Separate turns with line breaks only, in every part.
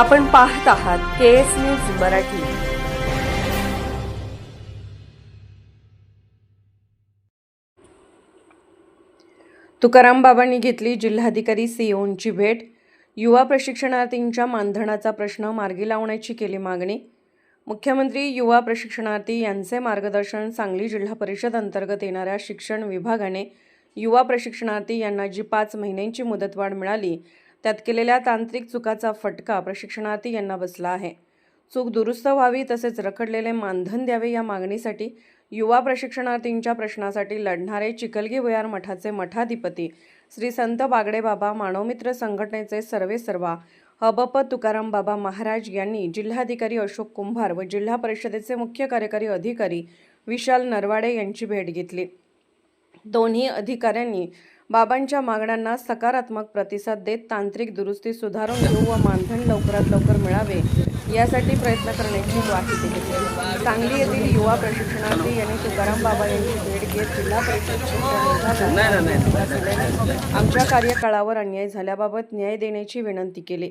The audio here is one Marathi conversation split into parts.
आपण पाहत आहात K S news Marathi. Tukaram बाबांनी घेतली जिल्हाधिकारी सीओंची भेट. युवा प्रशिक्षणार्थींच्या मानधनाचा प्रश्न मार्गी लावण्याची केली मागणी. मुख्यमंत्री युवा प्रशिक्षणार्थी यांचे मार्गदर्शन सांगली जिल्हा परिषद अंतर्गत येणाऱ्या शिक्षण विभागाने. युवा प्रशिक्षणार्थी यांना जी पाच महिन्यांची मुदतवाढ मिळाली त्यात केलेल्या तांत्रिक चुकाचा फटका प्रशिक्षणार्थी यांना बसला आहे. चूक दुरुस्त व्हावी तसेच रखडलेले मानधन द्यावे या मागणीसाठी युवा प्रशिक्षणार्थींच्या प्रश्नासाठी लढणारे चिकलगी भुयार मठाचे मठाधिपती श्री संत बागडे बाबा मानवमित्र संघटनेचे सर्वेसर्वा हबप तुकाराम बाबा महाराज यांनी जिल्हाधिकारी अशोक कुंभार व जिल्हा परिषदेचे मुख्य कार्यकारी अधिकारी विशाल नरवाडे यांची भेट घेतली. दोन्ही अधिकाऱ्यांनी बाबांच्या मागण्यांना सकारात्मक प्रतिसाद देत तांत्रिक दुरुस्ती सुधारून घेऊ व मानधन लवकरात लवकर मिळावे यासाठी प्रयत्न करण्याची ग्वाही दिली. सांगली येथील युवा प्रशिक्षणार्थी यांनी तुकाराम बाबा यांची भेट घेत जिल्हा परिषद आमच्या कार्यकाळावर अन्याय झाल्याबाबत न्याय देण्याची विनंती केली.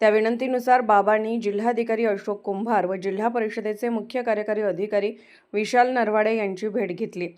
त्या विनंतीनुसार बाबांनी जिल्हाधिकारी अशोक कुंभार व जिल्हा परिषदेचे मुख्य कार्यकारी अधिकारी विशाल नरवाडे यांची भेट घेतली.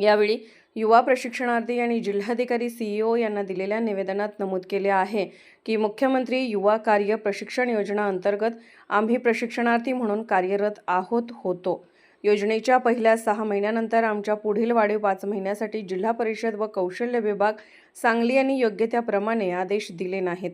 यावेळी युवा प्रशिक्षणार्थी आणि जिल्हाधिकारी सीईओ यांना दिलेल्या निवेदनात नमूद केले आहे की मुख्यमंत्री युवा कार्य प्रशिक्षण योजना अंतर्गत आम्ही प्रशिक्षणार्थी म्हणून कार्यरत आहोत होतो. योजनेच्या पहिल्या सहा महिन्यानंतर आमच्या पुढील वाढीव पाच महिन्यासाठी जिल्हा परिषद व कौशल्य विभाग सांगली यांनी योग्य त्याप्रमाणे आदेश दिले नाहीत.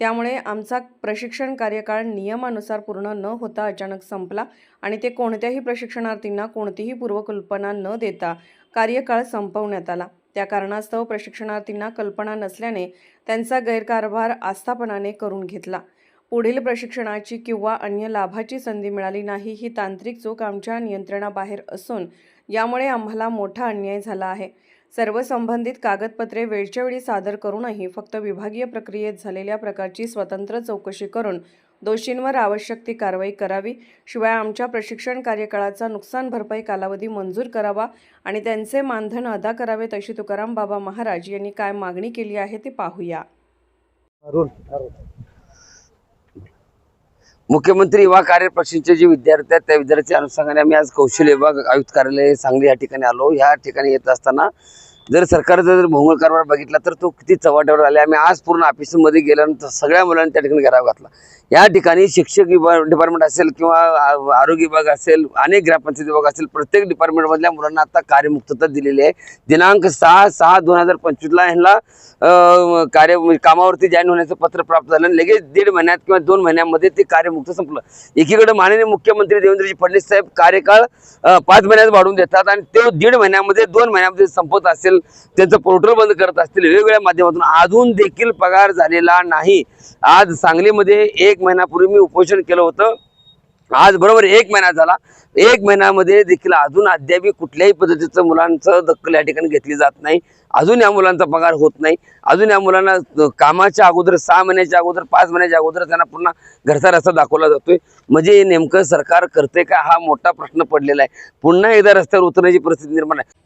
त्यामुळे आमचा प्रशिक्षण कार्यकाळ नियमानुसार पूर्ण न होता अचानक संपला आणि ते कोणत्याही प्रशिक्षणार्थींना कोणतीही पूर्वकल्पना न देता कार्यकाळ संपवण्यात आला. त्या कारणास्तव प्रशिक्षणार्थींना कल्पना नसल्याने त्यांचा गैरकारभार आस्थापनाने करून घेतला. पुढील प्रशिक्षणाची किंवा अन्य लाभाची संधी मिळाली नाही ही तांत्रिक चूक आमच्या नियंत्रणाबाहेर असून यामुळे आम्हाला मोठा अन्याय झाला आहे. सर्व संबंधित कागदपत्रे वेळच्या वेळी सादर करूनही फक्त विभागीय प्रक्रियेत झालेल्या प्रकारची स्वतंत्र चौकशी करून दोषींवर आवश्यक ती कारवाई करावी. शिवाय आमच्या प्रशिक्षण कार्यकाळाचा नुकसान भरपाई कालावधी मंजूर करावा आणि त्यांचे मानधन अदा करावेत अशी तुकाराम बाबा महाराज यांनी काय मागणी केली आहे ते पाहूया.
मुख्यमंत्री युवा कार्य प्रशिक्षणचे जे विद्यार्थी आहेत त्या विद्यार्थ्याच्या अनुषंगाने आम्ही आज कौशल्य विभाग आयुक्त कार्यालय सांगली या ठिकाणी आलो. ह्या ठिकाणी येत असताना जर सरकारचा जर भोंगळ कारभार बघितला तर तो किती चव्हाट्यावर आला. आम्ही आज पूर्ण ऑफिसमध्ये गेल्यानंतर सगळ्या मुलांनी त्या ठिकाणी घराव घातला. या ठिकाणी शिक्षक विभाग डिपार्टमेंट असेल किंवा आरोग्य विभाग असेल अनेक ग्रामपंचायत विभाग असेल प्रत्येक डिपार्टमेंटमधल्या मुलांना आता कार्यमुक्तता दिलेली आहे. दिनांक सहा सहा दोन हजार पंचवीसला ह्यांना कार्य म्हणजे कामावरती जॉईन होण्याचं पत्र प्राप्त झालं आणि लगेच दीड महिन्यात किंवा दोन महिन्यामध्ये ते कार्यमुक्त संपलं. एकीकडे माननीय मुख्यमंत्री देवेंद्रजी फडणवीस साहेब कार्यकाळ पाच महिन्यात वाढवून देतात आणि ते दीड महिन्यामध्ये दोन महिन्यामध्ये संपत असेल. त्यांचं पोर्टल बंद करत असतील वेगवेगळ्या माध्यमातून अजून देखील पगार झालेला नाही. आज सांगलीमध्ये एक महिन्यापूर्वी मी उपोषण केलं होतं. आज बरोबर एक महिना झाला. एक महिन्यामध्ये देखील अजून अद्याप कुठल्याही पद्धतीचं मुलांचं दखल या ठिकाणी घेतली जात नाही. अजून या मुलांचा पगार होत नाही. अजून या मुलांना कामाच्या अगोदर सहा महिन्याच्या अगोदर पाच महिन्याच्या अगोदर त्यांना पुन्हा घरचा रस्ता दाखवला जातोय. म्हणजे नेमकं सरकार करते का? हा मोठा प्रश्न पडलेला आहे. पुन्हा एकदा रस्त्यावर उतरण्याची परिस्थिती निर्माण आहे.